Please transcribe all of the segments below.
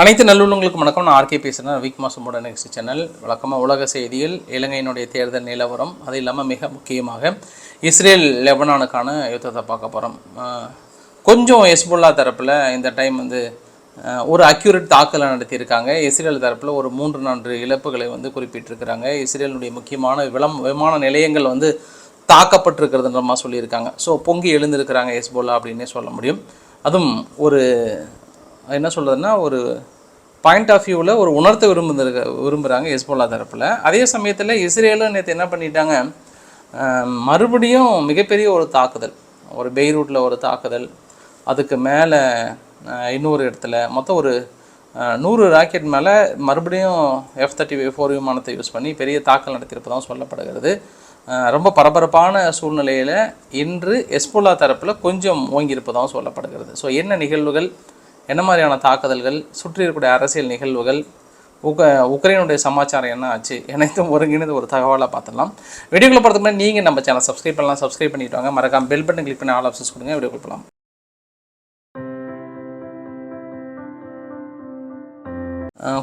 அனைத்து நல்லுள்ளங்களுக்கு வணக்கம். நான் ஆர்கே பேசுகிறேன் வீக் மாசமோட நெக்ஸ்ட் சேனல். வழக்கமாக உலக செய்தியில் இலங்கையினுடைய தேர்தல் நிலவரம் அது இல்லாமல் மிக முக்கியமாக இஸ்ரேல் லெபனானுக்கான யுத்தத்தை பார்க்க போகிறோம் கொஞ்சம் எஸ்புல்லா தரப்பில் இந்த டைம் வந்து ஒரு அக்யூரேட் தாக்கலை நடத்தியிருக்காங்க. இஸ்ரேல் தரப்பில் ஒரு மூன்று நான்கு இழப்புகளை வந்து குறிப்பிட்டிருக்கிறாங்க. இஸ்ரேலுடைய முக்கியமான விளம் விமான நிலையங்கள் வந்து தாக்கப்பட்டிருக்கிறதுன்ற மாதிரி சொல்லியிருக்காங்க. ஸோ பொங்கி எழுந்திருக்கிறாங்க எஸ்போலா அப்படின்னே சொல்ல முடியும். அதுவும் ஒரு என்ன சொல்கிறதுன்னா ஒரு பாயிண்ட் ஆஃப் வியூவில் ஒரு உணர்த்த விரும்புகிற விரும்புகிறாங்க எஸ்போலா தரப்பில். அதே சமயத்தில் இஸ்ரேலும் நேற்று என்ன பண்ணிட்டாங்க? மறுபடியும் மிகப்பெரிய ஒரு தாக்குதல். ஒரு பெய்ரூட்டில் ஒரு தாக்குதல். அதுக்கு மேலே இன்னொரு இடத்துல மொத்தம் ஒரு நூறு ராக்கெட் மேலே மறுபடியும் எஃப் தேர்ட்டி ஃபோர் விமானத்தை யூஸ் பண்ணி பெரிய தாக்கல் நடத்தியிருப்பதாக சொல்லப்படுகிறது. ரொம்ப பரபரப்பான சூழ்நிலையில் இன்று எஸ்போலா தரப்பில் கொஞ்சம் ஓங்கியிருப்பதாகவும் சொல்லப்படுகிறது. ஸோ என்ன நிகழ்வுகள்? என்ன மாதிரியான தாக்குதல்கள் சுற்றி இருக்கக்கூடிய அரசியல் நிகழ்வுகள் உக உக்ரைனுடைய சமாச்சாரம் என்ன ஆச்சு அனைத்தும் ஒருங்கிணைந்த ஒரு தகவலாக பார்த்துடலாம். வீடியோக்குள்ள போகிறதுக்கு முன்னாடி நீங்கள் நம்ம சேனல் சப்ஸ்கிரைப் பண்ணலாம். சப்ஸ்கிரைப் பண்ணிட்டு வாங்க. மறக்காம பெல் பட்டன் கிளிக் பண்ணி ஆல் ஆப்ஷன்ஸ் கொடுங்க. வீடியோக்குள்ள போகலாம்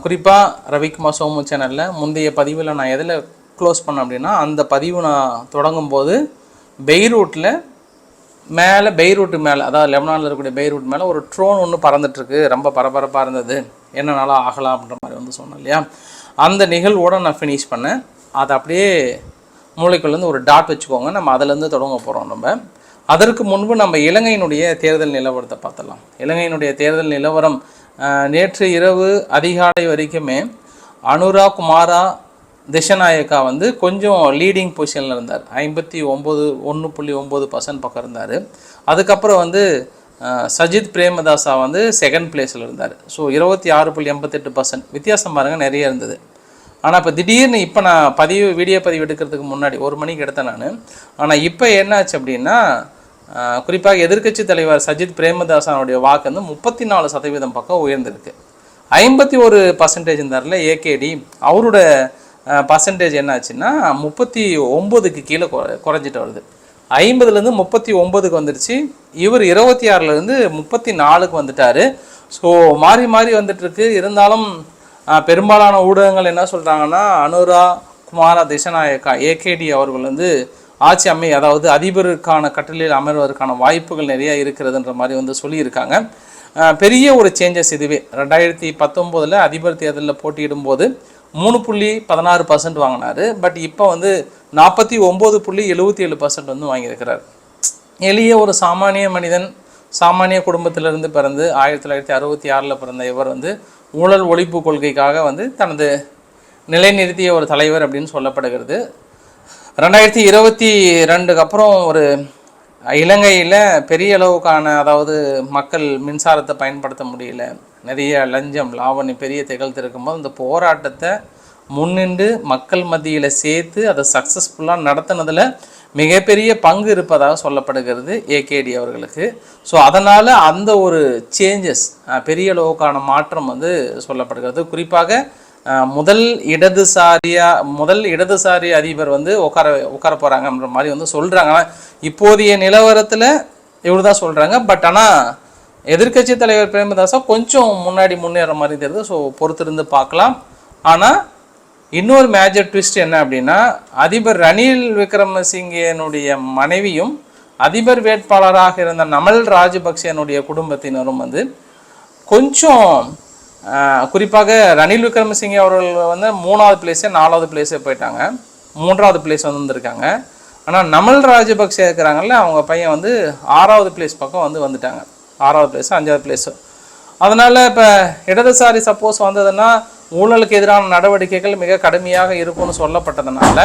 குறிப்பாக ரவிக்குமார் சோமு சேனலில் முந்தைய பதிவில் நான் எதில் க்ளோஸ் பண்ணேன் அப்படின்னா அந்த பதிவு நான் தொடங்கும் போது பெய்ரூட்டில் மேலே பெய்ரூட்டு மேலே அதாவது லெபனானில் இருக்கக்கூடிய பெய்ரூட் மேலே ஒரு ட்ரோன் ஒன்று பறந்துட்டுருக்கு. ரொம்ப பரபரப்பாக இருந்தது. என்னனாலும் ஆகலாம் அப்படின்ற மாதிரி வந்து சொன்னேன் இல்லையா? அந்த நிகழ்வோட நான் ஃபினிஷ் பண்ணேன். அதை அப்படியே மூளைக்குள்ளேருந்து ஒரு டாட் வச்சுக்கோங்க. நம்ம அதிலேருந்து தொடங்க போகிறோம் நம்ம. அதற்கு முன்பு நம்ம இலங்கையினுடைய தேர்தல் நிலவரத்தை பார்த்தலாம் இலங்கையினுடைய தேர்தல் நிலவரம் நேற்று இரவு அதிகாலை வரைக்குமே அனுரா குமாரா திஷநாயக்கா வந்து கொஞ்சம் லீடிங் பொசிஷனில் இருந்தார். ஐம்பத்தி ஒம்பது ஒன்று புள்ளி ஒம்பது பர்சன்ட் பக்கம் இருந்தார். அதுக்கப்புறம் வந்து சஜித் பிரேமதாசா வந்து செகண்ட் பிளேஸில் இருந்தார். ஸோ இருபத்தி ஆறு புள்ளி எண்பத்தெட்டு பர்சன்ட் வித்தியாசம் பாருங்கள் நிறைய இருந்தது. ஆனால் இப்போ திடீர்னு இப்போ நான் பதிவு வீடியோ பதிவு எடுக்கிறதுக்கு முன்னாடி ஒரு மணிக்கு எடுத்தேன் நான். ஆனால் இப்போ என்னாச்சு அப்படின்னா குறிப்பாக எதிர்க்கட்சி தலைவர் சஜித் பிரேமதாசானுடைய வாக்கு வந்து முப்பத்தி நாலு சதவீதம் பக்கம் உயர்ந்திருக்கு. ஐம்பத்தி ஒரு பர்சன்டேஜ் இருந்தார்ல ஏகேடி அவரோட பர்சன்டேஜ் என்னாச்சுன்னா முப்பத்தி ஒம்பதுக்கு கீழே குறைஞ்சிட்டு வருது. ஐம்பதுலேருந்து முப்பத்தி ஒம்பதுக்கு வந்துடுச்சு இவர் இருபத்தி ஆறுலேருந்து முப்பத்தி நாலுக்கு வந்துட்டார். ஸோ மாறி மாறி வந்துட்டுருக்கு. இருந்தாலும் பெரும்பாலான ஊடகங்கள் என்ன சொல்கிறாங்கன்னா அனுரா குமாரா திசநாயக்கா ஏகேடி அவர்கள் வந்து ஆட்சி அமை அதாவது அதிபருக்கான கட்டளையில் அமர்வதற்கான வாய்ப்புகள் நிறைய இருக்கிறதுன்ற மாதிரி வந்து சொல்லியிருக்காங்க. பெரிய ஒரு சேஞ்சஸ் இதுவே. ரெண்டாயிரத்தி பத்தொம்போதில் அதிபர் தேர்தலில் போட்டியிடும்போது மூணு புள்ளி பதினாறு பர்சன்ட் வாங்கினாரு. பட் இப்போ வந்து நாற்பத்தி ஒம்பது புள்ளி எழுபத்தி ஏழு பர்சன்ட் வந்து வாங்கியிருக்கிறார். எளிய ஒரு சாமானிய மனிதன் சாமானிய குடும்பத்திலிருந்து பிறந்து ஆயிரத்தி தொள்ளாயிரத்தி அறுபத்தி ஆறில் பிறந்த இவர் வந்து ஊழல் ஒழிப்பு கொள்கைக்காக வந்து தனது நிலைநிறுத்திய ஒரு தலைவர் அப்படின்னு சொல்லப்படுகிறது. ரெண்டாயிரத்தி இருபத்தி ரெண்டுக்கு அப்புறம் ஒரு இலங்கையில் பெரிய அளவுக்கான அதாவது மக்கள் மின்சாரத்தை பயன்படுத்த முடியல. நிறைய லஞ்சம் லாவணி பெரிய திகழ்த்து இருக்கும்போது இந்த போராட்டத்தை முன்னின்று மக்கள் மத்தியில் சேர்த்து அதை சக்ஸஸ்ஃபுல்லாக நடத்தினதில் மிகப்பெரிய பங்கு இருப்பதாக சொல்லப்படுகிறது ஏகேடி அவர்களுக்கு. ஸோ அதனால் அந்த ஒரு சேஞ்சஸ் பெரிய அளவுக்கான மாற்றம் வந்து சொல்லப்படுகிறது. குறிப்பாக முதல் இடதுசாரியா முதல் இடதுசாரி அதிபர் வந்து உட்கார உட்கார போகிறாங்கன்ற மாதிரி வந்து சொல்கிறாங்க ஆனால் இப்போதைய நிலவரத்தில் இவ்வளோ தான் சொல்கிறாங்க பட் ஆனால் எதிர்க்கட்சி தலைவர் பிரேமதாசா கொஞ்சம் முன்னாடி முன்னேற மாதிரி தெரியுது. ஸோ பொறுத்திருந்து பார்க்கலாம். ஆனால் இன்னொரு மேஜர் ட்விஸ்ட் என்ன அப்படின்னா அதிபர் ரணில் விக்ரமசிங்கனுடைய மனைவியும் அதிபர் வேட்பாளராக இருந்த நமல் ராஜபக்சேனுடைய குடும்பத்தினரும் வந்து கொஞ்சம் குறிப்பாக ரணில் விக்ரமசிங்கே அவர்கள் வந்து மூணாவது பிளேஸே நாலாவது பிளேஸே போயிட்டாங்க. மூன்றாவது பிளேஸ் வந்து வந்திருக்காங்க. ஆனால் நமல் ராஜபக்சே இருக்கிறாங்கல்ல அவங்க பையன் வந்து ஆறாவது பிளேஸ் பக்கம் வந்து வந்துட்டாங்க. ஆறாவது பிளேஸ் அஞ்சாவது பிளேஸ் அதனால் இப்போ இடதுசாரி சப்போஸ் வந்ததுன்னா ஊழலுக்கு எதிரான நடவடிக்கைகள் மிக கடுமையாக இருக்கும்னு சொல்லப்பட்டதுனால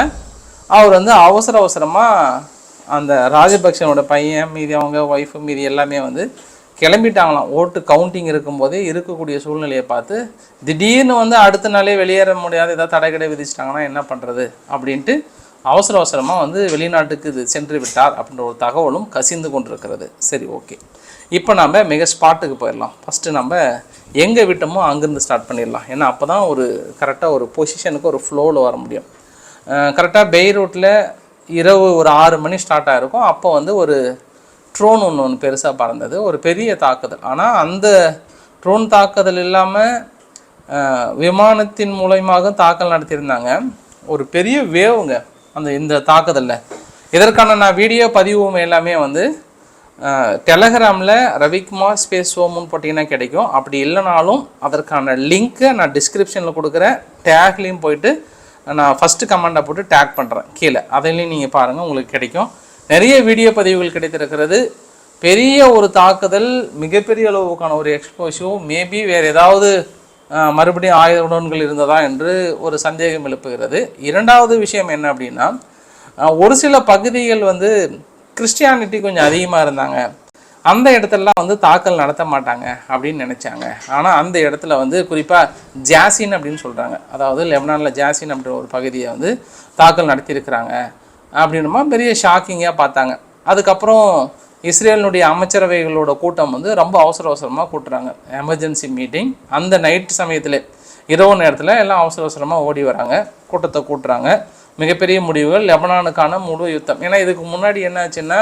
அவர் வந்து அவசர அவசரமாக அந்த ராஜபக்சனோட பையன் மீதி அவங்க ஒய்ஃபு மீதி எல்லாமே வந்து கிளம்பிட்டாங்களாம். ஓட்டு கவுண்டிங் இருக்கும்போதே இருக்கக்கூடிய சூழ்நிலையை பார்த்து திடீர்னு வந்து அடுத்த நாளே வெளியேற முடியாத ஏதாவது தடைக்கடை விதிச்சிட்டாங்கன்னா என்ன பண்ணுறது அப்படின்ட்டு அவசர அவசரமாக வந்து வெளிநாட்டுக்கு இது சென்று விட்டார் அப்படின்ற ஒரு தகவலும் கசிந்து கொண்டிருக்கிறது. சரி ஓகே. இப்போ நம்ம மிக ஸ்பாட்டுக்கு போயிடலாம். ஃபஸ்ட்டு நம்ம எங்கே விட்டோமோ அங்கேருந்து ஸ்டார்ட் பண்ணிடலாம். ஏன்னா அப்போ தான் ஒரு கரெக்டாக ஒரு பொசிஷனுக்கு ஒரு ஃப்ளோவில் வர முடியும். கரெக்டாக பெய்ரூட்டில் இரவு ஒரு ஆறு மணி ஸ்டார்ட் ஆகிருக்கும் அப்போ வந்து ஒரு ட்ரோன் ஒன்று ஒன்று பெருசாக பறந்தது. ஒரு பெரிய தாக்குதல். ஆனால் அந்த ட்ரோன் தாக்குதல் இல்லாமல் விமானத்தின் மூலயமாக தாக்கல் நடத்தியிருந்தாங்க. ஒரு பெரிய வேவுங்க. அந்த இந்த தாக்குதலில். இதற்கான நான் வீடியோ பதிவும் எல்லாமே வந்து டெலகிராமில் ரவிக்குமார் ஸ்பேஸ் ஹோம்னு போட்டிங்கன்னா கிடைக்கும். அப்படி இல்லைனாலும் அதற்கான லிங்க்கை நான் டிஸ்கிரிப்ஷனில் கொடுக்குறேன் டேக்லேயும் போயிட்டு நான் ஃபஸ்ட்டு கமெண்டை போட்டு டேக் பண்ணுறேன் கீழே. அதையும் நீங்கள் பாருங்கள் உங்களுக்கு கிடைக்கும். நிறைய வீடியோ பதிவுகள் கிடைத்திருக்கிறது. பெரிய ஒரு தாக்குதல் மிகப்பெரிய அளவுக்கான ஒரு எக்ஸ்போஷோ மேபி வேறு ஏதாவது மறுபடியும் ஆயுத உடன்கள் இருந்ததா என்று ஒரு சந்தேகம் எழுப்புகிறது. இரண்டாவது விஷயம் என்ன அப்படின்னா ஒரு சில பகுதிகள் வந்து கிறிஸ்டியானிட்டி கொஞ்சம் அதிகமாக இருந்தாங்க. அந்த இடத்துலலாம் வந்து தாக்கல் நடத்த மாட்டாங்க அப்படின்னு நினச்சாங்க. ஆனால் அந்த இடத்துல வந்து குறிப்பாக ஜாசின் அப்படின்னு சொல்கிறாங்க அதாவது லெபனானில் ஜாசின் அப்படின்ற ஒரு பகுதியை வந்து தாக்கல் நடத்தியிருக்கிறாங்க. அப்படின்னுமா பெரிய ஷாக்கிங்காக பார்த்தாங்க. அதுக்கப்புறம் இஸ்ரேலினுடைய அமைச்சரவைகளோட கூட்டம் வந்து ரொம்ப அவசர அவசரமாக கூட்டுறாங்க. எமர்ஜென்சி மீட்டிங் அந்த நைட் சமயத்தில் இரவு நேரத்தில் எல்லாம் அவசர அவசரமாக ஓடி வராங்க. கூட்டத்தை கூட்டுறாங்க. மிகப்பெரிய முடிவுகள் லெபனானுக்கான முழு யுத்தம். ஏன்னா இதுக்கு முன்னாடி என்ன ஆச்சுன்னா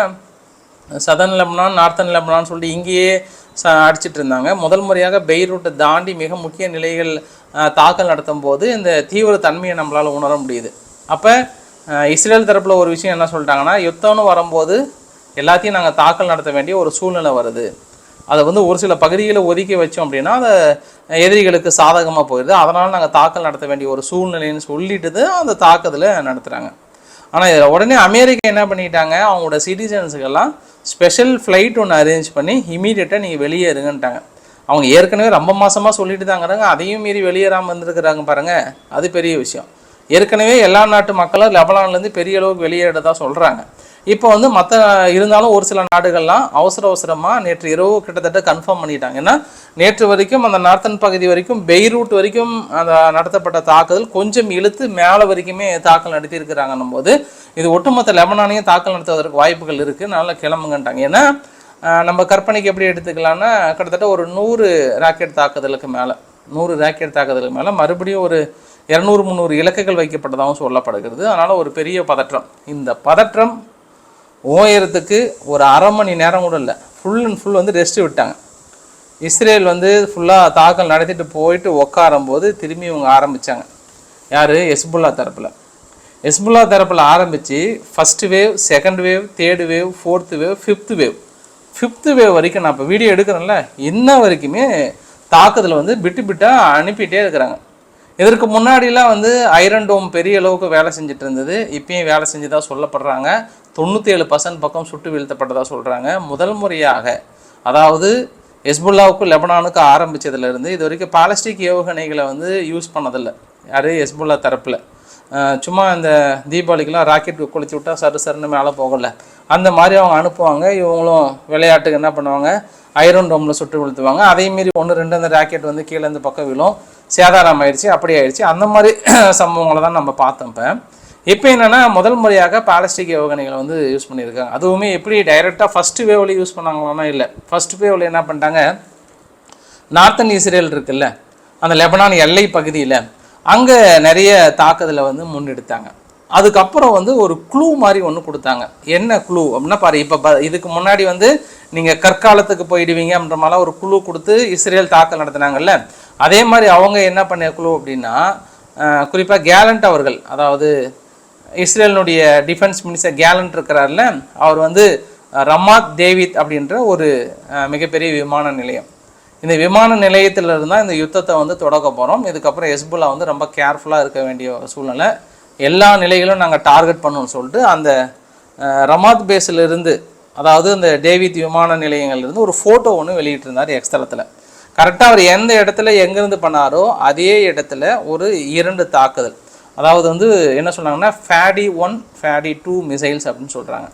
சதன் லெபனான் நார்த்தன் லெபனான் சொல்லி இங்கேயே ச அடிச்சிட்டு இருந்தாங்க. முதல் முறையாக பெய்ரூட்டை தாண்டி மிக முக்கிய நிலைகள் தாக்கல் நடத்தும் போது இந்த தீவிர தன்மையை நம்மளால் உணர முடியுது. அப்போ இஸ்ரேல் தரப்பில் ஒரு விஷயம் என்ன சொல்லிட்டாங்கன்னா யுத்தம்னு வரும்போது எல்லாத்தையும் நாங்கள் தாக்கல் நடத்த வேண்டிய ஒரு சூழ்நிலை வருது. அதை வந்து ஒரு சில பகுதிகளை ஒதுக்கி வச்சோம் அப்படின்னா அதை எதிரிகளுக்கு சாதகமாக போயிடுது அதனால் நாங்கள் தாக்கல் நடத்த வேண்டிய ஒரு சூழ்நிலைன்னு சொல்லிட்டு தான் அந்த தாக்குதலை நடத்துகிறாங்க ஆனால் இதில் உடனே அமெரிக்கா என்ன பண்ணிட்டாங்க? அவங்களோட சிட்டிசன்ஸுக்கெல்லாம் ஸ்பெஷல் ஃப்ளைட் ஒன்று அரேஞ்ச் பண்ணி இமீடியட்டாக நீங்கள் வெளியேறுங்கன்ட்டாங்க அவங்க ஏற்கனவே ரொம்ப மாதமாக சொல்லிட்டு தாங்கிறாங்க அதையும் மீறி வெளியேறாமல் இருந்திருக்கிறாங்க பாருங்கள் அது பெரிய விஷயம். ஏற்கனவே எல்லா நாட்டு மக்களும் லெபனான்லேருந்து பெரிய அளவுக்கு வெளியேறதா சொல்கிறாங்க இப்போ வந்து மற்ற இருந்தாலும் ஒரு சில நாடுகள்லாம் அவசர அவசரமாக நேற்று இரவு கிட்டத்தட்ட கன்ஃபார்ம் பண்ணிட்டாங்க. ஏன்னா நேற்று வரைக்கும் அந்த நார்த்தன் பகுதி வரைக்கும் பெய்ரூட் வரைக்கும் அந்த நடத்தப்பட்ட தாக்குதல் கொஞ்சம் இழுத்து மேலே வரைக்குமே தாக்கல் நடத்தியிருக்கிறாங்கன்னும் போது இது ஒட்டுமொத்த லெபனானையும் தாக்கல் நடத்துவதற்கு வாய்ப்புகள் இருக்குது நல்லா கிளம்புங்கன்ட்டாங்க. ஏன்னா நம்ம கற்பனைக்கு எப்படி எடுத்துக்கலாம்னா கிட்டத்தட்ட ஒரு நூறு ராக்கெட் தாக்குதலுக்கு மேலே நூறு ராக்கெட் தாக்குதலுக்கு மேலே மறுபடியும் ஒரு இரநூறு முந்நூறு இலக்குகள் வைக்கப்பட்டதாகவும் சொல்லப்படுகிறது. அதனால் ஒரு பெரிய பதற்றம். இந்த பதற்றம் ஓயறதுக்கு ஒரு அரை மணி நேரம் கூட இல்லை. ஃபுல் அண்ட் ஃபுல் வந்து ரெஸ்ட் விட்டாங்க. இஸ்ரேல் வந்து ஃபுல்லாக தாக்கல் நடத்திட்டு போயிட்டு உக்காரும்போது திரும்பி இவங்க ஆரம்பித்தாங்க யார்? எஸ்புல்லா தரப்பில். எஸ்புல்லா தரப்பில் ஆரம்பித்து first wave second wave third wave fourth wave fifth wave fifth wave வரைக்கும் நான் இப்போ வீடியோ எடுக்கிறேன்ல இன்ன வரைக்குமே தாக்குதல் வந்து பிட்டு பிட்டாக அனுப்பிட்டே இருக்கிறாங்க. இதற்கு முன்னாடிலாம் வந்து ஐரன் டோம் பெரிய அளவுக்கு வேலை செஞ்சுட்டு இருந்தது. இப்பயும் வேலை செஞ்சு தான் சொல்லப்படுறாங்க. தொண்ணூற்றி ஏழு பர்சன்ட் பக்கம் சுட்டு வீழ்த்தப்பட்டதாக சொல்கிறாங்க முதல் முறையாக அதாவது எஸ்புல்லாவுக்கும் லெபனானுக்கும் ஆரம்பிச்சதுலேருந்து இது வரைக்கும் பாலஸ்டிக் ஏவுகணைகளை வந்து யூஸ் பண்ணதில்லை. யார் எஸ்புல்லா தரப்பில். சும்மா இந்த தீபாவளிக்கெலாம் ராக்கெட் கொளுத்தி விட்டா சரு சருன்னு மேலே போகலை. அந்த மாதிரி அவங்க அனுப்புவாங்க. இவங்களும் விளையாட்டுக்கு என்ன பண்ணுவாங்க? ஐரன் டோமில் சுட்டு விழுத்துவாங்க. அதே மாரி ஒன்று ரெண்டு அந்த ராக்கெட் வந்து கீழே இந்த பக்கம் விழும். சேதாரம் ஆயிடுச்சு அப்படி ஆயிடுச்சு. அந்த மாதிரி சம்பவங்களை தான் நம்ம பார்த்தோம் இப்போ. இப்போ என்னென்னா முதல் முறையாக பாலஸ்டிக் ஏவுகணைகளை வந்து யூஸ் பண்ணியிருக்காங்க. அதுவுமே எப்படி டைரெக்டாக ஃபஸ்ட்டு வேவ்ல யூஸ் பண்ணாங்களோனா இல்லை. ஃபர்ஸ்ட் வேவ்ல என்ன பண்ணிட்டாங்க? நார்த்தன் இஸ்ரேல் இருக்குல்ல அந்த லெபனான் எல்லை பகுதியில் அங்கே நிறைய தாக்குதலை வந்து முன்னெடுத்தாங்க. அதுக்கப்புறம் வந்து ஒரு க்ளூ மாதிரி ஒன்று கொடுத்தாங்க. என்ன க்ளூ அப்படின்னா பாரு இப்போ ப இதுக்கு முன்னாடி வந்து நீங்கள் கற்காலத்துக்கு போயிடுவீங்க அப்படின்ற மாதிரிலாம் ஒரு குழு கொடுத்து இஸ்ரேல் தாக்கல் நடத்தினாங்கல்ல. அதே மாதிரி அவங்க என்ன பண்ண குழு அப்படின்னா குறிப்பாக கேலண்ட் அவர்கள் அதாவது இஸ்ரேலினுடைய டிஃபென்ஸ் மினிஸ்டர் கேலண்ட் இருக்கிறார்ல அவர் வந்து ரமாத் தேவித் அப்படின்ற ஒரு மிகப்பெரிய விமான நிலையம். இந்த விமான நிலையத்தில் தான் இந்த யுத்தத்தை வந்து தொடக்க போகிறோம் இதுக்கப்புறம் எஸ்புல்லா வந்து ரொம்ப கேர்ஃபுல்லாக இருக்க வேண்டிய ஒரு சூழ்நிலை. எல்லா நிலைகளும் நாங்கள் டார்கெட் பண்ணோம்னு சொல்லிட்டு அந்த ரமாத் பேஸில் இருந்து அதாவது இந்த டேவித் விமான நிலையங்கள்லேருந்து ஒரு ஃபோட்டோ ஒன்று வெளியிட்டிருந்தார் எக்ஸ்தலத்தில் கரெக்டாக அவர் எந்த இடத்துல எங்கேருந்து பண்ணாரோ அதே இடத்துல ஒரு இரண்டு தாக்குதல். அதாவது வந்து என்ன சொன்னாங்கன்னா ஃபேடி ஒன் ஃபேடி டூ மிசைல்ஸ் அப்படின்னு சொல்கிறாங்க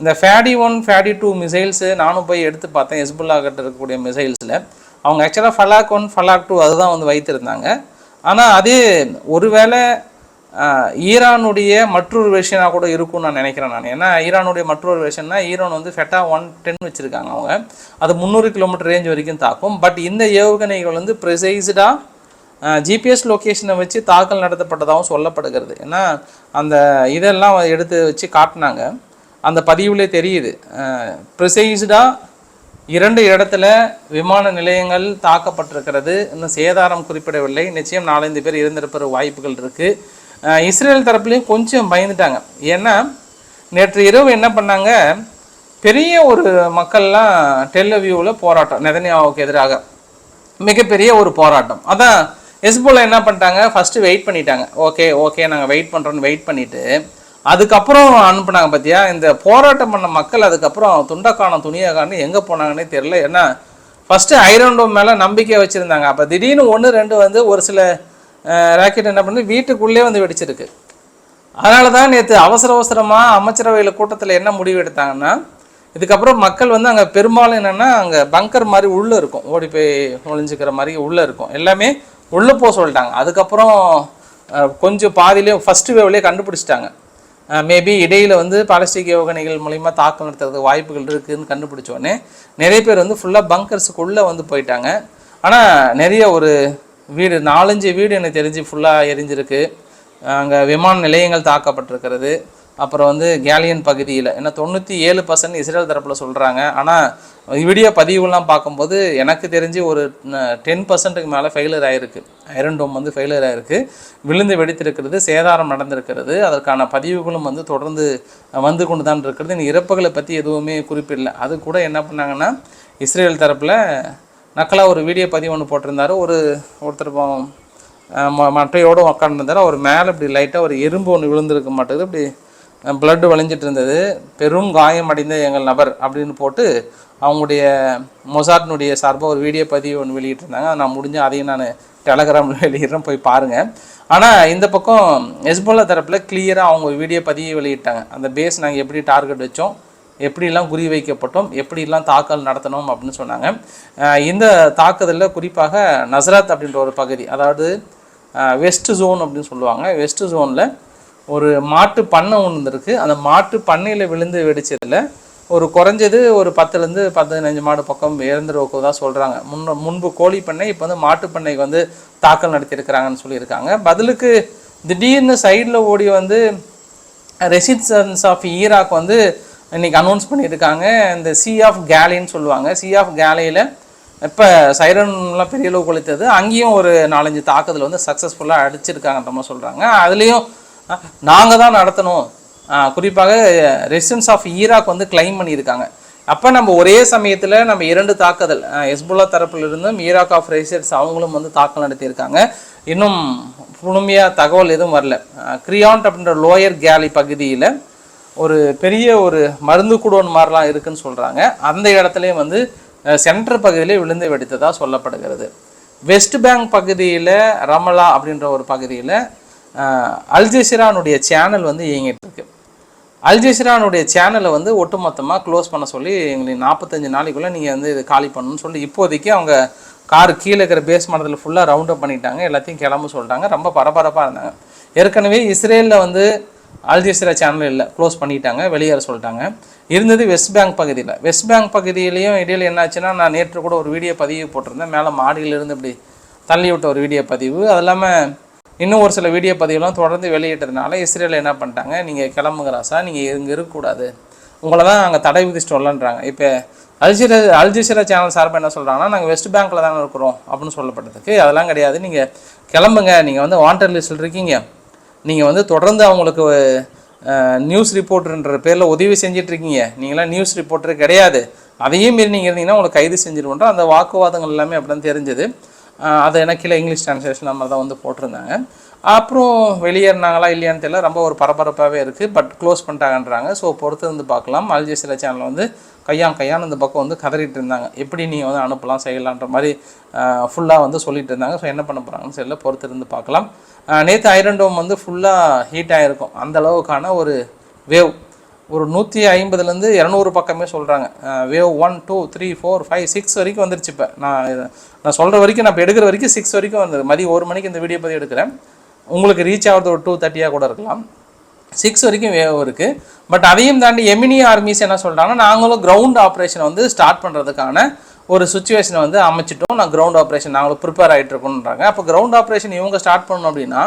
இந்த ஃபேடி ஒன் ஃபேடி டூ மிசைல்ஸு நானும் போய் எடுத்து பார்த்தேன். ஹெஸ்புல்லா கிட்ட இருக்கக்கூடிய மிசைல்ஸில் அவங்க ஆக்சுவலாக ஃபலாக் ஒன் ஃபலாக் டூ அதுதான் வந்து வைத்திருந்தாங்க. ஆனால் அது ஒருவேளை ஈரானுடைய மற்றொரு வெர்ஷனாக கூட இருக்கும்னு நான் நினைக்கிறேன் நான். ஏன்னா ஈரானுடைய மற்றொரு வெர்ஷன்னா ஈரான் வந்து ஃபெட்டா ஒன் டென் வச்சுருக்காங்க அவங்க. அது முந்நூறு கிலோமீட்டர் ரேஞ்ச் வரைக்கும் தாக்கும். பட் இந்த ஏவுகணைகள் வந்து ப்ரிசைஸ்டாக ஜிபிஎஸ் லொக்கேஷனை வச்சு தாக்கல் நடத்தப்பட்டதாகவும் சொல்லப்படுகிறது. ஏன்னா அந்த இதெல்லாம் எடுத்து வச்சு காட்டினாங்க. அந்த பதிவுலே தெரியுது. ப்ரிசைஸ்டாக இரண்டு இடத்துல விமான நிலையங்கள் தாக்கப்பட்டிருக்கிறது. இன்னும் சேதாரம் குறிப்பிடவில்லை. நிச்சயம் நாலஞ்சு பேர் இருந்திருப்ப வாய்ப்புகள் இருக்குது இஸ்ரேல் தரப்புலையும் கொஞ்சம் பயந்துட்டாங்க. ஏன்னா நேற்று இரவு என்ன பண்ணாங்க? பெரிய ஒரு மக்கள்லாம் டெல்லவியூவில் போராட்டம் நெதன்யாவுக்கு எதிராக. மிகப்பெரிய ஒரு போராட்டம். அதான் எஸ்போல என்ன பண்ணிட்டாங்க? ஃபஸ்ட்டு வெயிட் பண்ணிட்டாங்க. ஓகே ஓகே நாங்கள் வெயிட் பண்ணுறோன்னு வெயிட் பண்ணிவிட்டு அதுக்கப்புறம் அனுப்புனாங்க பார்த்தியா இந்த போராட்டம் பண்ண மக்கள் அதுக்கப்புறம் துண்டக்கானம் துணியக்கானம் எங்கே போனாங்கன்னே தெரில ஏன்னா ஃபஸ்ட்டு ஐரோண்டோ மேலே நம்பிக்கை வச்சுருந்தாங்க. அப்போ திடீர்னு ஒன்று ரெண்டு வந்து ஒரு சில ராக்கெட் என்ன பண்ணி வீட்டுக்குள்ளே வந்து வெடிச்சிருக்கு. அதனால தான் நேற்று அவசர அவசரமாக அமைச்சரவையில் கூட்டத்தில் என்ன முடிவு எடுத்தாங்கன்னா இதுக்கப்புறம் மக்கள் வந்து அங்கே பெரும்பாலும் என்னென்னா அங்கே பங்கர் மாதிரி உள்ளே இருக்கும். ஓடி போய் ஒழிஞ்சிக்கிற மாதிரி உள்ளே இருக்கும். எல்லாமே உள்ளே போக சொல்லிட்டாங்க. அதுக்கப்புறம் கொஞ்சம் பாதியிலே ஃபஸ்ட்டு வேவ்லேயே கண்டுபிடிச்சிட்டாங்க. மேபி இடையில் வந்து பாலஸ்டிக் யோகனைகள் மூலிமா தாக்கம் நடத்துறதுக்கு வாய்ப்புகள் இருக்குதுன்னு கண்டுபிடிச்சோடனே நிறைய பேர் வந்து ஃபுல்லாக பங்கர்ஸுக்குள்ளே வந்து போயிட்டாங்க. ஆனால் நிறைய ஒரு வீடு நாலஞ்சு வீடு எனக்கு தெரிஞ்சு ஃபுல்லாக எரிஞ்சிருக்கு. அங்கே விமான நிலையங்கள் தாக்கப்பட்டிருக்கிறது. அப்புறம் வந்து கேலியன் பகுதியில். ஏன்னா தொண்ணூற்றி ஏழு பர்சன்ட் இஸ்ரேல் தரப்பில் சொல்கிறாங்க ஆனால் வீடியோ பதிவுலாம் பார்க்கும்போது எனக்கு தெரிஞ்சு ஒரு டென் பர்சன்ட்டுக்கு மேலே ஃபெயிலியர் ஆகிருக்கு ஐரன் டோம் வந்து ஃபெயிலியர் ஆகிருக்கு விழுந்து வெடித்திருக்கிறது சேதாரம் நடந்திருக்கிறது. அதற்கான பதிவுகளும் வந்து தொடர்ந்து வந்து கொண்டு தான் இருக்கிறது. இந்த இறப்புகளை பற்றி எதுவுமே குறிப்பிடல. அது கூட என்ன பண்ணாங்கன்னா இஸ்ரேல் தரப்பில் நக்கலாக ஒரு வீடியோ பதிவு ஒன்று போட்டிருந்தாரு. ஒரு ஒருத்தர் ம- மட்டையோடு உட்காந்துருந்தாரு அவர் மேலே இப்படி லைட்டாக ஒரு எறும்பு ஒன்று விழுந்திருக்க மாட்டேங்குது. இப்படி பிளட் வழிஞ்சிட்டு இருந்தது பெரும் காயமடைந்த எங்கள் நபர் அப்படின்னு போட்டு அவங்களுடைய மொசாட்டினுடைய சார்பாக ஒரு வீடியோ பதிவு ஒன்று வெளியிட்டிருந்தாங்க. நான் முடிஞ்ச அதையும் நான் டெலகிராமில் வெளியிடுறேன் போய் பாருங்கள் ஆனால் இந்த பக்கம் எஸ்போலா தரப்பில் கிளியராக அவங்க ஒரு வீடியோ பதிவு வெளியிட்டாங்க. அந்த பேஸ் நாங்கள் எப்படி டார்கெட் வச்சோம் எப்படிலாம் குறி வைக்கப்பட்டோம் எப்படிலாம் தாக்கல் நடத்தணும் அப்படின்னு சொன்னாங்க. இந்த தாக்குதலில் குறிப்பாக நசரத் அப்படின்ற ஒரு பகுதி அதாவது வெஸ்ட் ஜோன் அப்படின்னு சொல்லுவாங்க. வெஸ்ட் ஜோனில் ஒரு மாட்டு பண்ணை ஒன்று இருக்குது அந்த மாட்டு பண்ணையில் விழுந்து வெடிச்சதில் ஒரு குறைஞ்சது ஒரு பத்துலேருந்து பதினஞ்சு மாடு பக்கம் இறந்துருவதாக தான் முன்ன முன்பு கோழி பண்ணை இப்போ வந்து மாட்டு பண்ணைக்கு வந்து தாக்கல் நடத்தியிருக்கிறாங்கன்னு சொல்லியிருக்காங்க. பதிலுக்கு திடீர்னு சைடில் ஓடி வந்து ரெசிஸ்டன்ஸ் ஆஃப் ஈராக் வந்து இன்னைக்கு அனௌன்ஸ் பண்ணியிருக்காங்க. இந்த சி ஆஃப் கேலின்னு சொல்லுவாங்க. சி ஆஃப் கேலையில் இப்போ சைரன்லாம் பெரிய அளவு கொளுத்தது. அங்கேயும் ஒரு நாலஞ்சு தாக்குதல் வந்து சக்ஸஸ்ஃபுல்லாக அடிச்சிருக்காங்கன்ற மாதிரி சொல்கிறாங்க அதுலேயும் நாங்கள் தான் நடத்தணும். குறிப்பாக ரெசிடன்ஸ் ஆஃப் ஈராக் வந்து கிளைம் பண்ணியிருக்காங்க. அப்போ நம்ம ஒரே சமயத்தில் நம்ம இரண்டு தாக்குதல் ஹெஸ்புல்லா தரப்பிலிருந்தும் ஈராக் ஆஃப் ரைசர்ஸ் அவங்களும் வந்து தாக்கல் நடத்தியிருக்காங்க. இன்னும் புழுமையாக தகவல் எதுவும் வரல. கிரியாண்ட் அப்படின்ற லோயர் கேலி பகுதியில் ஒரு பெரிய ஒரு மருந்து குடோன் மாதிரிலாம் இருக்குன்னு சொல்கிறாங்க அந்த இடத்துலையும் வந்து சென்டர் பகுதியிலே விழுந்து வெடித்ததாக சொல்லப்படுகிறது. வெஸ்ட் பேங்க் பகுதியில் ரமலா அப்படின்ற ஒரு பகுதியில் அல்ஜெசிரானுடைய சேனல் வந்து இயங்கிட்டு இருக்கு. அல்ஜெசிரானுடைய சேனலை வந்து ஒட்டுமொத்தமாக க்ளோஸ் பண்ண சொல்லி எங்களுக்கு நாற்பத்தஞ்சு நாளைக்குள்ளே நீங்கள் வந்து இது காலி பண்ணணும்னு சொல்லி இப்போதைக்கு அவங்க கார் கீழே இருக்கிற பேஸ் மரத்தில் ஃபுல்லாக ரவுண்ட் அப் பண்ணிட்டாங்க. எல்லாத்தையும் கிளம்ப சொல்லிட்டாங்க. ரொம்ப பரபரப்பாக இருந்தாங்க. ஏற்கனவே இஸ்ரேலில் வந்து அல்ஜெசிரா சேனல் இல்லை. க்ளோஸ் பண்ணிட்டாங்க. வெளியேற சொல்லிட்டாங்க. இருந்தது வெஸ்ட் பேங்க் பகுதியில். வெஸ்ட் பேங்க் பகுதியிலையும் இடையில் என்னாச்சுன்னா நான் நேற்று கூட ஒரு வீடியோ பதிவு போட்டிருந்தேன். மேலே மாடியிலிருந்து இப்படி தள்ளி விட்ட ஒரு வீடியோ பதிவு. அது இல்லாமல் இன்னும் ஒரு சில வீடியோ பதிவுலாம் தொடர்ந்து வெளியிட்டதுனால இஸ்ரேல் என்ன பண்ணிட்டாங்க? நீங்கள் கிளம்புங்க நீங்கள் இங்கே இருக்கக்கூடாது. உங்களை தான் அங்கே தடை விதிச்சிட்டோம்லன்றாங்க. இப்போ அல்ஜிரா அல்ஜிசிரா சேனல் சார்பாக என்ன சொல்கிறாங்கன்னா நாங்கள் வெஸ்ட் பேங்க்கில் தானே இருக்கிறோம் அப்படின்னு சொல்லப்பட்டதுக்கு அதெல்லாம் கிடையாது. நீங்கள் கிளம்புங்க. நீங்கள் வந்து வாண்டர் லிஸ்ட்டில் இருக்கீங்க. நீங்கள் வந்து தொடர்ந்து அவங்களுக்கு நியூஸ் ரிப்போர்ட்டர்ன்ற பேரில் உதவி செஞ்சிட்ருக்கீங்க நீங்களாம் நியூஸ் ரிப்போர்ட்டர் கிடையாது. அதையும் மீறி நீங்கள் இருந்தீங்கன்னா உங்களுக்கு கைது செஞ்சிருவோன்ற அந்த வாக்குவாதங்கள் எல்லாமே அப்படி தான் தெரிஞ்சது. அது எனக்கு கீழே இங்கிலீஷ் ட்ரான்ஸ்லேஷன் மாதிரி தான் வந்து போட்டிருந்தாங்க. அப்புறம் வெளியேறினாங்களா இல்லையான்னு தெரியல ரொம்ப ஒரு பரபரப்பாகவே இருக்குது பட் க்ளோஸ் பண்ணிட்டாங்கன்றாங்க. ஸோ பொறுத்து வந்து பார்க்கலாம். அல்ஜெசிரா சேனல் வந்து கையான் கையான் இந்த பக்கம் வந்து கதறிட்டு இருந்தாங்க. எப்படி நீங்கள் வந்து அனுப்பலாம் செய்யலான்ற மாதிரி ஃபுல்லாக வந்து சொல்லிட்டு இருந்தாங்க. ஸோ என்ன பண்ண போகிறாங்கன்னு தெரியல பொறுத்து இருந்து பார்க்கலாம். நேற்று ஐரன் டோம் வந்து ஃபுல்லாக ஹீட் ஆகிருக்கும் அந்த அளவுக்கான ஒரு வேவ் ஒரு நூற்றி ஐம்பதுலேருந்து இரநூறு பக்கமே சொல்கிறாங்க wave one two three four five six வரைக்கும் வந்துருச்சு இப்போ. நான் நான் சொல்கிற வரைக்கும் நான் இப்போ எடுக்கிற வரைக்கும் சிக்ஸ் வரைக்கும் வந்தது. மதியம் ஒரு மணிக்கு இந்த வீடியோ பதிவு எடுக்கிறேன். உங்களுக்கு ரீச் ஆகிறது ஒரு டூ தேர்ட்டியாக கூட இருக்கலாம். சிக்ஸ் வரைக்கும் வேவ் இருக்குது பட் அதையும் தாண்டி எமினி ஆர்மிஸ் என்ன சொல்கிறாங்கன்னா நாங்களும் கிரவுண்ட் ஆப்ரேஷனை வந்து ஸ்டார்ட் பண்ணுறதுக்கான ஒரு சுச்சுவேஷனை வந்து அமைச்சிட்டோம். நான் கிரவுண்ட் ஆப்ரேஷன் நாங்களும் ப்ரிப்பேர் ஆகிட்டு இருக்கோன்றாங்க அப்போ கிரவுண்ட் ஆப்ரேஷன் இவங்க ஸ்டார்ட் பண்ணணும் அப்படின்னா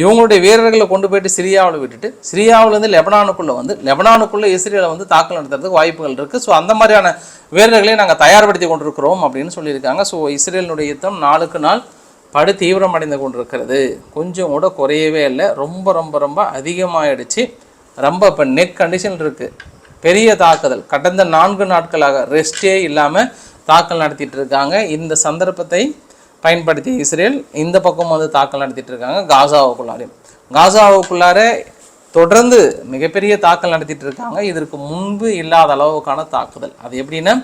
இவங்களுடைய வீரர்களை கொண்டு போயிட்டு சிரியாவில் விட்டுட்டு சிரியாவிலேருந்து லெபனானுக்குள்ளே வந்து லெபனானுக்குள்ளே இஸ்ரேலை வந்து தாக்கல் நடத்துறதுக்கு வாய்ப்புகள் இருக்குது ஸோ அந்த மாதிரியான வீரர்களையும் நாங்கள் தயார்படுத்தி கொண்டிருக்கிறோம் அப்படின்னு சொல்லியிருக்காங்க. ஸோ இஸ்ரேலினுடைய யுத்தம் நாளுக்கு நாள் படு தீவிரமடைந்து கொண்டிருக்கிறது. கொஞ்சம் கூட குறையவே இல்லை. ரொம்ப ரொம்ப ரொம்ப அதிகமாகிடுச்சு ரொம்ப இப்போ நெக் கண்டிஷன் இருக்குது பெரிய தாக்குதல். கடந்த நான்கு நாட்களாக ரெஸ்டே இல்லாமல் தாக்கல் நடத்திட்டு இருக்காங்க. இந்த சந்தர்ப்பத்தை பயன்படுத்தி இஸ்ரேல் இந்த பக்கம் வந்து தாக்கல் நடத்திட்டு இருக்காங்க காசாவுக்குள்ளாரையும் காசாவுக்குள்ளார தொடர்ந்து மிகப்பெரிய தாக்கல் நடத்திட்டு இருக்காங்க இதற்கு முன்பு இல்லாத அளவுக்கான தாக்குதல். அது எப்படின்னா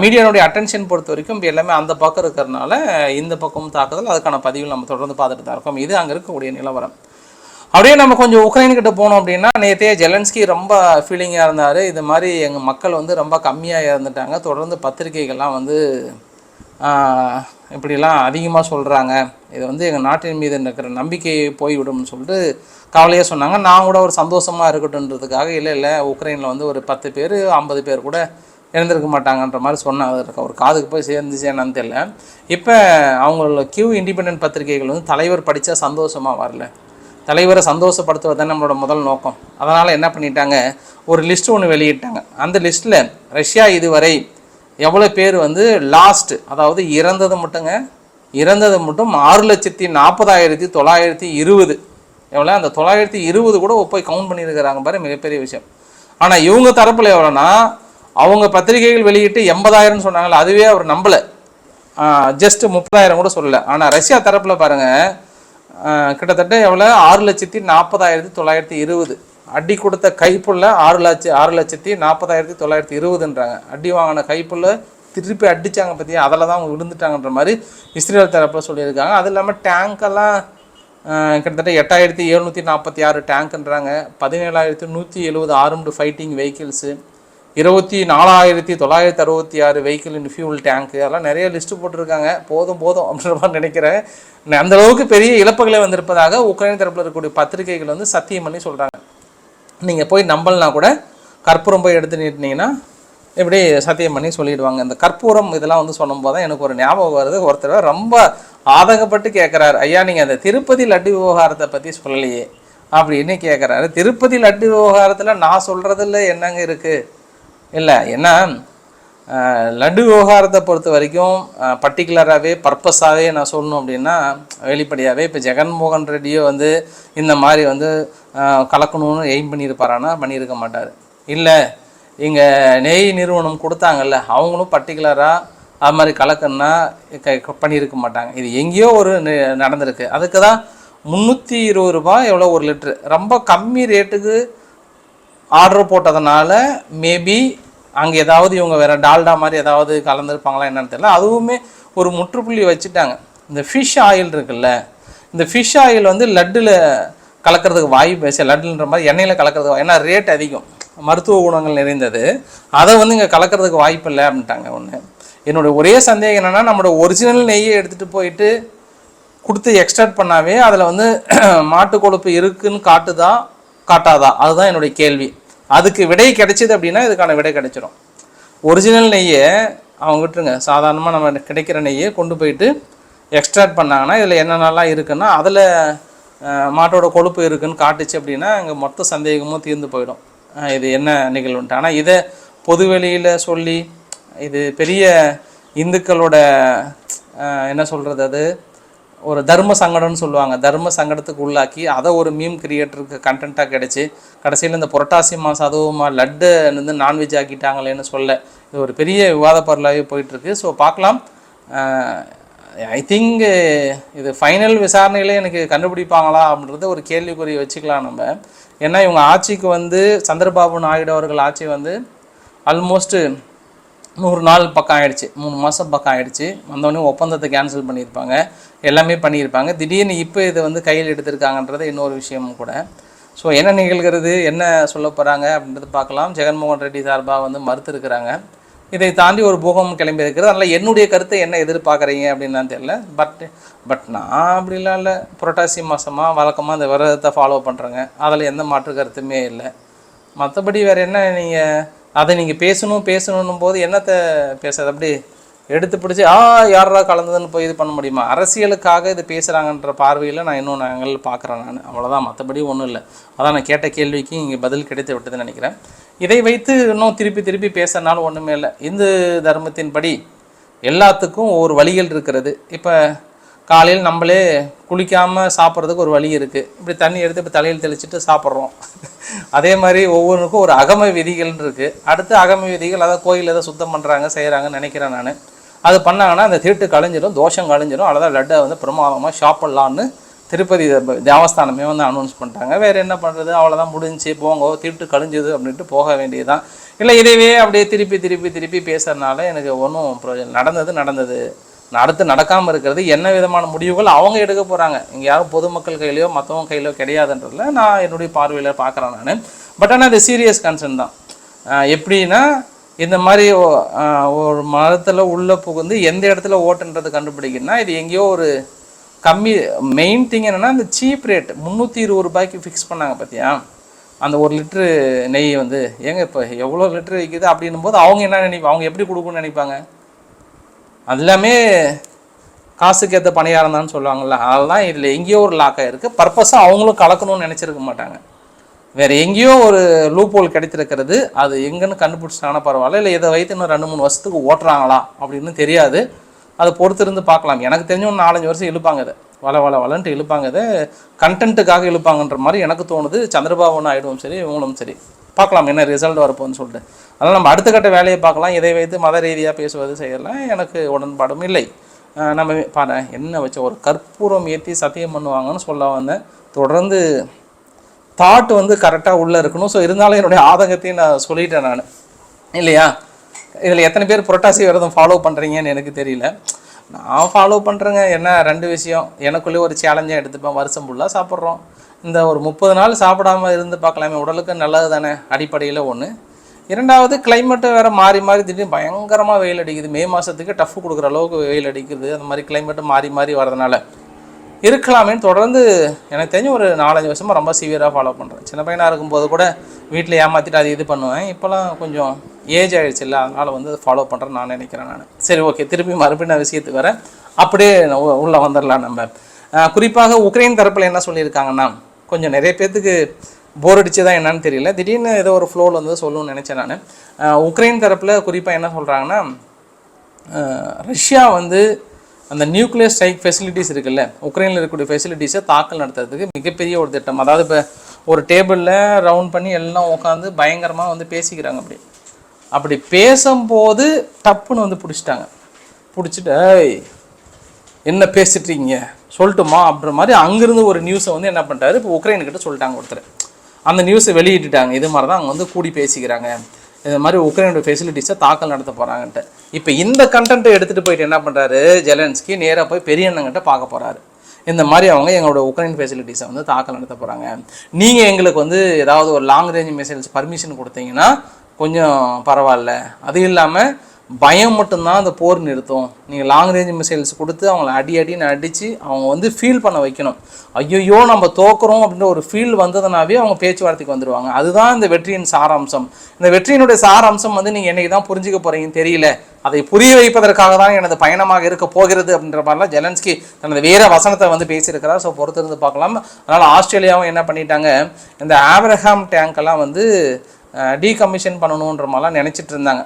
மீடியாவுடைய அட்டென்ஷன் பொறுத்த வரைக்கும் இப்போ எல்லாமே அந்த பக்கம் இருக்கிறதுனால இந்த பக்கமும் தாக்குதல். அதுக்கான பதிவில் நம்ம தொடர்ந்து பார்த்துட்டு தான் இருக்கோம். இது அங்கே இருக்கக்கூடிய நிலவரம். அப்படியே நம்ம கொஞ்சம் உக்ரைன் கிட்ட போனோம் அப்படின்னா நேற்றே ஜெலன்ஸ்கி ரொம்ப ஃபீலிங்காக இருந்தார். இது மாதிரி எங்கள் மக்கள் வந்து ரொம்ப கம்மியாக இறந்துட்டாங்க தொடர்ந்து பத்திரிகைகள்லாம் வந்து இப்படிலாம் அதிகமாக சொல்கிறாங்க இது வந்து எங்கள் நாட்டின் மீது இருக்கிற நம்பிக்கையை போய்விடும்னு சொல்லிட்டு கவலையாக சொன்னாங்க. நான் கூட ஒரு சந்தோஷமாக இருக்கட்டுன்றதுக்காக இல்லை இல்லை உக்ரைனில் வந்து ஒரு பத்து பேர் ஐம்பது பேர் கூட இறந்துருக்க மாட்டாங்கன்ற மாதிரி சொன்னாங்க. ஒரு காதுக்கு போய் சேர்ந்துச்சு என்னன்னு தெரியல. இப்போ அவங்களோட கியூ இண்டிபெண்ட் பத்திரிகைகள் வந்து தலைவர் படித்தா சந்தோஷமாக வரல. தலைவரை சந்தோஷப்படுத்துவது தான் நம்மளோட முதல் நோக்கம். அதனால் என்ன பண்ணிட்டாங்க? ஒரு லிஸ்ட்டு ஒன்று வெளியிட்டாங்க. அந்த லிஸ்ட்டில் ரஷ்யா இதுவரை எவ்வளோ பேர் வந்து லாஸ்ட் அதாவது இறந்தது மட்டுங்க இறந்தது மட்டும் ஆறு லட்சத்தி நாற்பதாயிரத்தி தொள்ளாயிரத்தி இருபது. எவ்வளோ அந்த தொள்ளாயிரத்தி இருபது கூட போய் கவுண்ட் பண்ணியிருக்கிறாங்க பாரு மிகப்பெரிய விஷயம். ஆனால் இவங்க தரப்பில் எவ்வளோன்னா அவங்க பத்திரிகைகள் வெளியிட்டு எண்பதாயிரம்னு சொன்னாங்களே அதுவே அவர் நம்பலை. ஜஸ்ட் முப்பதாயிரம் கூட சொல்லலை. ஆனால் ரஷ்யா தரப்பில் பாருங்கள் கிட்டத்தட்ட எவ்வளோ ஆறு லட்சத்தி நாற்பதாயிரத்தி தொள்ளாயிரத்தி இருபது. அடி கொடுத்த கைப்புள்ள ஆறு லட்சம் ஆறு லட்சத்தி நாற்பதாயிரத்தி தொள்ளாயிரத்தி இருபதுன்றாங்க அடி வாங்கின கைப்புள்ள திருப்பி அடிச்சாங்க பற்றியா அதில் தான் அவங்க விழுந்துட்டாங்கன்ற மாதிரி இஸ்ரேல் தரப்பில் சொல்லியிருக்காங்க. அது இல்லாமல் டேங்கெல்லாம் கிட்டத்தட்ட எட்டாயிரத்தி எழுநூற்றி நாற்பத்தி ஆறு டேங்க்ன்றாங்க பதினேழாயிரத்தி நூற்றி எழுபது ஆர்ம்டு ஃபைட்டிங் வெஹிக்கிள்ஸு இருபத்தி நாலாயிரத்தி தொள்ளாயிரத்தி அறுபத்தி ஆறு வெஹிக்கிள் இன் ஃபியூல் டேங்க்கு அதெல்லாம் நிறைய லிஸ்ட்டு போட்டிருக்காங்க. போதும் போதும் அப்படின்ற மாதிரி நினைக்கிறேன். அந்த அளவுக்கு பெரிய இழப்புகளை வந்திருப்பதாக உக்ரைன் தரப்பில் இருக்கக்கூடிய பத்திரிகைகள் வந்து சத்தியம் பண்ணி சொல்கிறாங்க நீங்கள் போய் நம்பலனா கூட கற்பூரம் போய் எடுத்து நீட்டினீங்கன்னா இப்படி சத்தியம் பண்ணி சொல்லிடுவாங்க. இந்த கற்பூரம் இதெல்லாம் வந்து சொல்லும்போது தான் எனக்கு ஒரு ஞாபகம் வருது. ஒருத்தர் ரொம்ப ஆதகப்பட்டு கேட்குறாரு ஐயா நீங்கள் அந்த திருப்பதி லட்டு விவகாரத்தை பற்றி சொல்லலையே அப்படின்னு கேட்குறாரு திருப்பதி லட்டு விவகாரத்தில் நான் சொல்கிறதுல என்னங்க இருக்குது இல்லை என்ன? லட்டு விவகாரத்தை பொறுத்த வரைக்கும் பர்டிகுலராகவே பர்பஸாகவே நான் சொல்லணும் அப்படின்னா வெளிப்படையாகவே இப்போ ஜெகன்மோகன் ரெட்டியோ வந்து இந்த மாதிரி வந்து கலக்கணும்னு எய்ம் பண்ணியிருப்பாரானா பண்ணியிருக்க மாட்டார். இல்லை இங்கே நெய் நிறுவனம் கொடுத்தாங்கல்ல அவங்களும் பர்டிகுலராக அது மாதிரி கலக்கணும்னா க பண்ணியிருக்க மாட்டாங்க. இது எங்கேயோ ஒரு நடந்திருக்கு. அதுக்கு தான் முந்நூற்றி இருபது ரூபாய் எவ்வளோ ஒரு லிட்ரு ரொம்ப கம்மி ரேட்டுக்கு ஆர்டர் போட்டதுனால மேபி அங்கே ஏதாவது இவங்க வேறு டால்டா மாதிரி ஏதாவது கலந்துருப்பாங்களா என்னன்னு தெரியல. அதுவுமே ஒரு முற்றுப்புள்ளி வச்சுட்டாங்க. இந்த ஃபிஷ் ஆயில் இருக்குல்ல இந்த ஃபிஷ் ஆயில் வந்து லட்டில் கலக்கிறதுக்கு வாய்ப்பு சரி லட்டுன்ற மாதிரி எண்ணெயில் கலக்கிறதுக்கு ஏன்னா ரேட் அதிகம். மருத்துவ குணங்கள் நிறைந்தது. அதை வந்து இங்கே கலக்கிறதுக்கு வாய்ப்பு இல்லை அப்படின்ட்டாங்க ஒன்று என்னுடைய ஒரே சந்தேகம் என்னென்னா நம்மளோட ஒரிஜினல் நெய்யை எடுத்துகிட்டு போயிட்டு கொடுத்து எக்ஸ்ட்ராக்ட் பண்ணாவே அதில் வந்து மாட்டு கொழுப்பு இருக்குன்னு காட்டுதா காட்டாதா? அதுதான் என்னுடைய கேள்வி. அதுக்கு விடை கிடைச்சிது அப்படின்னா இதுக்கான விடை கிடைச்சிரும். ஒரிஜினல் நெய்யை அவங்க விட்டுருங்க. சாதாரணமாக நம்ம கிடைக்கிற நெய்யை கொண்டு போயிட்டு எக்ஸ்ட்ராக்ட் பண்ணாங்கன்னா இதில் என்னென்னலாம் இருக்குன்னா அதில் மாட்டோட கொழுப்பு இருக்குன்னு காட்டுச்சு அப்படின்னா அங்கே மொத்த சந்தேகமும் தீர்ந்து போயிடும். இது என்ன நிகழ்வுன்ட்டு. ஆனால் இதை பொதுவெளியில் சொல்லி இது பெரிய இந்துக்களோட என்ன சொல்கிறது அது? ஒரு தர்ம சங்கடம்னு சொல்லுவாங்க. தர்ம சங்கடத்துக்கு உள்ளாக்கி அதை ஒரு மீம் கிரியேட்டருக்கு கண்டென்ட்டாக கிடச்சி கடைசியில் இந்த புரட்டாசி மாதம் அதுவுமா லட்டு வந்து நான்வெஜ் ஆக்கிட்டாங்களேன்னு சொல்ல இது ஒரு பெரிய விவாத பொருளாகவே போயிட்டுருக்கு. ஸோ பார்க்கலாம். ஐ திங்க் இது ஃபைனல் விசாரணையிலே எனக்கு கண்டுபிடிப்பாங்களா அப்படின்றத ஒரு கேள்விக்குறி வச்சுக்கலாம் நம்ம. ஏன்னா இவங்க ஆட்சிக்கு வந்து சந்திரபாபு நாயுடு அவர்கள் ஆட்சி வந்து ஆல்மோஸ்ட்டு நூறு நாள் பக்கம் ஆகிடுச்சு மூணு மாதம் பக்கம் ஆகிடுச்சு வந்தோடனே ஒப்பந்தத்தை கேன்சல் பண்ணியிருப்பாங்க. எல்லாமே பண்ணியிருப்பாங்க. திடீர்னு இப்போ இதை வந்து கையில் எடுத்திருக்காங்கன்றது இன்னொரு விஷயமும் கூட. ஸோ என்ன நிகழ்கிறது? என்ன சொல்ல போகிறாங்க அப்படின்றது பார்க்கலாம். ஜெகன்மோகன் ரெட்டி சார்பாக வந்து மறுத்துருக்கிறாங்க. இதை தாண்டி ஒரு பூகம் கிளம்பி இருக்கிறது அதனால் என்னுடைய கருத்தை என்ன எதிர்பார்க்குறீங்க அப்படின்னு தெரியல. பட் பட் நான் அப்படிலாம் இல்லை. புரட்டாசி மாதமாக வழக்கமாக இந்த விரதத்தை ஃபாலோ பண்ணுறேங்க அதில் எந்த மாற்று கருத்துமே இல்லை. மற்றபடி வேறு என்ன நீங்கள் அதை நீங்கள் பேசணும் பேசணும் போது என்னத்தை பேசுறது? அப்படி எடுத்து பிடிச்சி ஆ யாரா கலந்ததுன்னு போய் இது பண்ண முடியுமா? அரசியலுக்காக இது பேசுகிறாங்கன்ற பார்வையில் நான் இன்னும் நாங்கள் பார்க்குறேன் நான். அவ்வளோதான் மற்றபடி ஒன்றும் இல்லை. அதான் நான் கேட்ட கேள்விக்கு இங்கே பதில் கிடைத்து விட்டதுன்னு நினைக்கிறேன். இதை வைத்து இன்னும் திருப்பி திருப்பி பேசுறதுனால ஒன்றுமே இல்லை. இந்து தர்மத்தின்படி எல்லாத்துக்கும் ஒரு வழிகள் இருக்கிறது. இப்போ காலையில் நம்மளே குளிக்காமல் சாப்பிட்றதுக்கு ஒரு வழி இருக்குது இப்படி தண்ணி எடுத்து இப்போ தலையில் தெளிச்சிட்டு சாப்பிட்றோம். அதே மாதிரி ஒவ்வொன்றுக்கும் ஒரு அகம விதிகள்னு இருக்குது அடுத்து அகம விதிகள் அதாவது கோயில் எதை சுத்தம் பண்ணுறாங்க செய்கிறாங்கன்னு நினைக்கிறேன் நான். அது பண்ணாங்கன்னா அந்த தீட்டு கழிஞ்சிடும் தோஷம் கழிஞ்சிடும் அவ்வளோதான் லட்டை வந்து பிரமாதமாக சாப்பிட்லான்னு திருப்பதி தேவஸ்தானமே வந்து அனௌன்ஸ் பண்ணிட்டாங்க. வேறு என்ன பண்ணுறது அவ்வளோதான் முடிஞ்சு போங்க. திருட்டு கழிஞ்சது அப்படின்ட்டு போக வேண்டியதுதான். இல்லை இதைவே அப்படியே திருப்பி திருப்பி திருப்பி பேசுறதுனால எனக்கு ஒன்றும் நடந்தது நடந்தது. அடுத்து நடக்காமல் இருக்கிறது என்ன விதமான முடிவுகள் அவங்க எடுக்க போகிறாங்க எங்கேயாவது பொதுமக்கள் கையிலையோ மற்றவங்க கையிலோ கிடையாதுன்றதுல நான் என்னுடைய பார்வையில் பார்க்குறேன் நான். பட் ஆனால் இது சீரியஸ் கன்சர்ன் தான். எப்படின்னா இந்த மாதிரி ஒரு மரத்தில் உள்ளே புகுந்து எந்த இடத்துல ஓட்டுன்றது கண்டுபிடிக்கணும்னா இது எங்கேயோ ஒரு கம்மி மெயின் திங் என்னென்னா இந்த சீப் ரேட் முந்நூற்றி இருபது ரூபாய்க்கு ஃபிக்ஸ் பண்ணாங்க பார்த்தியா அந்த ஒரு லிட்ரு நெய் வந்து ஏங்க இப்போ எவ்வளோ லிட்டரு விற்கிது அப்படின்னும் போது அவங்க என்ன நினைப்பாங்க அவங்க எப்படி கொடுக்கணும்னு நினைப்பாங்க? எல்லாமே காசுக்கு ஏற்ற பணியாரம் தான் சொல்லுவாங்கள்ல அதெல்லாம் இதில் எங்கேயோ ஒரு லாக்காக இருக்குது பர்பஸாக அவங்களும் கலக்கணும்னு நினச்சிருக்க மாட்டாங்க. வேறு எங்கேயோ ஒரு லூப் ஹோல் கிடைத்திருக்கிறது. அது எங்கேன்னு கண்டுபிடிச்சிட்டாங்கன்னா பரவாயில்ல. இல்லை இதை வைத்து இன்னும் ரெண்டு மூணு வருஷத்துக்கு ஓட்டுறாங்களா அப்படின்னு தெரியாது. அதை பொறுத்திருந்து பார்க்கலாம். எனக்கு தெரிஞ்ச ஒரு நாலஞ்சு வருஷம் இழுப்பாங்க அதை. வள வள வளன்ட்டு இழுப்பாங்க இதை கண்டென்ட்டுக்காக இழுப்பாங்கன்ற மாதிரி எனக்கு தோணுது. சந்திரபாபு நாயுடுவும் சரி இவங்களும் சரி. பார்க்கலாம் என்ன ரிசல்ட் வரப்போன்னு சொல்லிட்டு. அதனால் நம்ம அடுத்த கட்ட வேலையை பார்க்கலாம். இதை வைத்து மத ரீதியாக பேசுவது செய்யலாம். எனக்கு உடன்பாடும் இல்லை. நம்ம பாரு என்ன வச்ச ஒரு கற்பூரம் ஏற்றி சத்தியம் பண்ணுவாங்கன்னு சொல்ல வந்தேன். தொடர்ந்து தாட் வந்து கரெக்டாக உள்ளே இருக்கணும். ஸோ இருந்தாலும் என்னுடைய ஆதங்கத்தையும் நான் சொல்லிட்டேன் நான். இல்லையா? இதில் எத்தனை பேர் புரட்டாசி விரதம் ஃபாலோ பண்ணுறீங்கன்னு எனக்கு தெரியல. நான் ஃபாலோ பண்ணுறேங்க என்ன ரெண்டு விஷயம். எனக்குள்ளேயே ஒரு சேலஞ்சாக எடுத்துப்பேன். வருஷம் ஃபுல்லாக சாப்பிட்றோம். இந்த ஒரு முப்பது நாள் சாப்பிடாம இருந்து பார்க்கலாமே. உடலுக்கு நல்லது தானே? அடிப்படையில் ஒன்று இரண்டாவது கிளைமேட்டு வேறு மாறி மாறி திடீர்னு பயங்கரமாக வெயில் அடிக்குது. மே மாதத்துக்கு டஃப் கொடுக்குற அளவுக்கு வெயில் அடிக்குது. அந்த மாதிரி கிளைமேட்டு மாறி மாறி வரதுனால இருக்கலாமேன்னு தொடர்ந்து எனக்கு தெரிஞ்சு ஒரு நாலஞ்சு வருஷமாக ரொம்ப சிவியராக ஃபாலோ பண்ணுறேன் சின்ன பையனாக இருக்கும்போது கூட வீட்டில் ஏமாற்றிட்டு அது இது பண்ணுவேன். இப்போலாம் கொஞ்சம் ஏஜ் ஆகிடுச்சு இல்லை அதனால் வந்து ஃபாலோ பண்ணுறேன்னு நான் நினைக்கிறேன் நான். சரி ஓகே திருப்பி மறுபடியும் நான் விஷயத்துக்கு வரேன். அப்படியே உள்ளே வந்துடலாம் நம்ம. குறிப்பாக உக்ரைன் தரப்பில் என்ன சொல்லியிருக்காங்கன்னா கொஞ்சம் நிறைய பேர்த்துக்கு போர் அடிச்சதா என்னன்னு தெரியல. திடீர்னு ஏதோ ஒரு ஃப்ளோவில் வந்து சொல்லணும்னு நினச்சேன் நான். உக்ரைன் தரப்பில் குறிப்பாக என்ன சொல்கிறாங்கன்னா ரஷ்யா வந்து அந்த நியூக்ளியர் ஸ்ட்ரைக் ஃபெசிலிட்டிஸ் இருக்குல்ல உக்ரைனில் இருக்கக்கூடிய ஃபெசிலிட்டிஸை தாக்கல் நடத்துறதுக்கு மிகப்பெரிய ஒரு திட்டம். அதாவது இப்போ ஒரு டேபிளில் ரவுண்ட் பண்ணி எல்லாம் உட்காந்து பயங்கரமாக வந்து பேசிக்கிறாங்க அப்படி. அப்படி பேசும்போது டப்புன்னு வந்து பிடிச்சிட்டாங்க. பிடிச்சிட்டு என்ன பேசிட்டீங்க சொல்லட்டுமா? அப்படின்ற மாதிரி அங்கேருந்து ஒரு நியூஸை வந்து என்ன பண்ணிட்டாரு இப்போ உக்ரைனுக்கிட்ட சொல்லிட்டாங்க ஒருத்தர். அந்த நியூஸை வெளியிட்டுட்டாங்க. இது மாதிரி தான் அவங்க வந்து கூடி பேசிக்கிறாங்க. இது மாதிரி உக்ரைனோட ஃபெசிலிட்டிஸை தாக்கல் நடத்த போகிறாங்கன்ட்டு இப்போ இந்த கண்டென்ட்டை எடுத்துகிட்டு போயிட்டு என்ன பண்ணுறாரு ஜெலன்ஸ்கி நேராக போய் பெரிய அண்ணங்கிட்ட பார்க்க போகிறாரு இந்த மாதிரி அவங்க எங்களோட உக்ரைன் ஃபெசிலிட்டிஸை வந்து தாக்கல் நடத்த போகிறாங்க நீங்கள் எங்களுக்கு வந்து ஏதாவது ஒரு லாங் ரேஞ்ச் மிசைல்ஸ் பர்மிஷன் கொடுத்தீங்கன்னா கொஞ்சம் பரவாயில்ல. அது இல்லாமல் பயம் மட்டும்தான் அந்த போர் நிறுத்தும். நீங்கள் லாங் ரேஞ்ச் மிசைல்ஸ் கொடுத்து அவங்கள அடி அடின்னு அடித்து அவங்க வந்து ஃபீல் பண்ண வைக்கணும். ஐயோ நம்ம தோக்குறோம் அப்படின்ற ஒரு ஃபீல் வந்ததுனாவே அவங்க பேச்சுவார்த்தைக்கு வந்துடுவாங்க அதுதான் இந்த வெற்றியின் சாராம்சம். இந்த வெற்றியினுடைய சாராம்சம் வந்து நீங்கள் என்னைக்கு தான் புரிஞ்சுக்க போகிறீங்கன்னு தெரியல. அதை புரிய வைப்பதற்காக தான் எனது பயணமாக இருக்க போகிறது அப்படின்ற மாதிரிலாம் ஜெலன்ஸ்கி தனது வேற வசனத்தை வந்து பேசியிருக்கிறார். ஸோ பொறுத்திருந்து பார்க்கலாம். அதனால் ஆஸ்திரேலியாவும் என்ன பண்ணிட்டாங்க? இந்த ஆப்ரஹாம் டேங்க்கெல்லாம் வந்து டீகமிஷன் பண்ணணுன்ற மாதிரிலாம் நினச்சிட்டு இருந்தாங்க.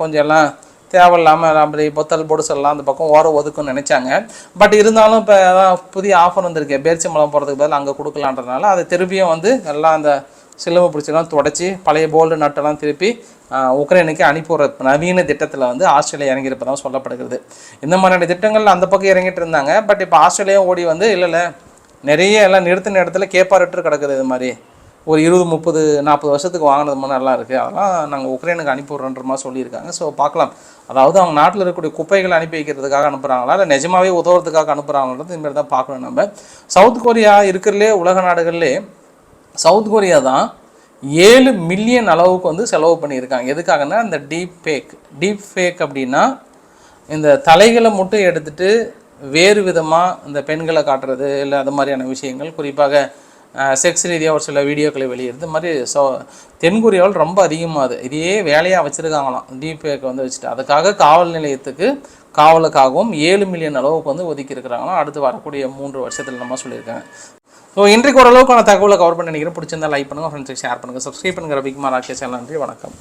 கொஞ்சம் எல்லாம் தேவையில்லாமல் அப்படி பொத்தல் பொடுசெல்லாம் அந்த பக்கம் ஓர ஒதுக்குன்னு நினச்சாங்க. பட் இருந்தாலும் இப்போ அதான் புதிய ஆஃபர் வந்திருக்கு. மலம் போகிறதுக்கு பதில் அங்கே கொடுக்கலான்றதுனால அதை திருப்பியும் வந்து எல்லாம் அந்த சிலுவை பிடிச்செல்லாம் தொடச்சி பழைய போல்டு நட்டெல்லாம் திருப்பி உக்ரைனுக்கு அனுப்பிவிடுற நவீன திட்டத்தில் வந்து ஆஸ்திரேலியா இறங்கியிருப்பதாக சொல்லப்படுகிறது. இந்த மாதிரியான திட்டங்கள் அந்த பக்கம் இறங்கிட்டு இருந்தாங்க. பட் இப்போ ஆஸ்திரேலியா ஓடி வந்து இல்லை இல்லை நிறைய எல்லாம் நிறுத்தின இடத்துல கேப்பாரிட்டு கிடக்குது இது மாதிரி. ஒரு இருபது முப்பது நாற்பது வருஷத்துக்கு வாங்கினது மாதிரி நல்லா இருக்குது அதெல்லாம் நாங்கள் உக்ரைனுக்கு அனுப்பி விட்றோன்ற மாதிரி சொல்லியிருக்காங்க. ஸோ பார்க்கலாம். அதாவது அவங்க நாட்டில் இருக்கக்கூடிய குப்பைகளை அனுப்பி வைக்கிறதுக்காக அனுப்புகிறாங்களா இல்லை நிஜமாவே உதவுறதுக்காக அனுப்புகிறாங்கன்றது இனிமேல் தான் பார்க்கணும் நம்ம. சவுத் கொரியா இருக்கிறலே உலக நாடுகள்லே சவுத் கொரியா தான் ஏழு மில்லியன் அளவுக்கு வந்து செலவு பண்ணியிருக்காங்க. எதுக்காகன்னா இந்த டீப் ஃபேக் டீப் ஃபேக் அப்படின்னா இந்த தலைகளை மட்டும் எடுத்துட்டு வேறு விதமாக இந்த பெண்களை காட்டுறது இல்லை அது மாதிரியான விஷயங்கள். குறிப்பாக செக்ஸ் ரீதியாக ஒரு சில வீடியோக்களை வெளியிடுது மாதிரி ஸோ தென்கொரியாவில் ரொம்ப அதிகமாகுது இதையே வேலையாக வச்சுருக்காங்களாம். டீபேக் வந்து வச்சுட்டு. அதுக்காக காவல் நிலையத்துக்கு காவலுக்காகவும் ஏழு மில்லியன் அளவுக்கு வந்து ஒதுக்கி இருக்கிறாங்களாம். அடுத்து வரக்கூடிய மூன்று வருஷத்தில் நம்ம சொல்லியிருக்காங்க. ஸோ இன்றைக்கு ஓரளவுக்கான தகவலை கவர் பண்ணி நினைக்கிறேன். பிடிச்சிருந்தா லைக் பண்ணுங்கள் ஃப்ரெண்ட்ஸுக்கு ஷேர் பண்ணுங்கள் சப்ஸ்கிரைப் பண்ணுங்கள் ரவிக்குமார் ஆக்கிய சேனல் நன்றி. வணக்கம்.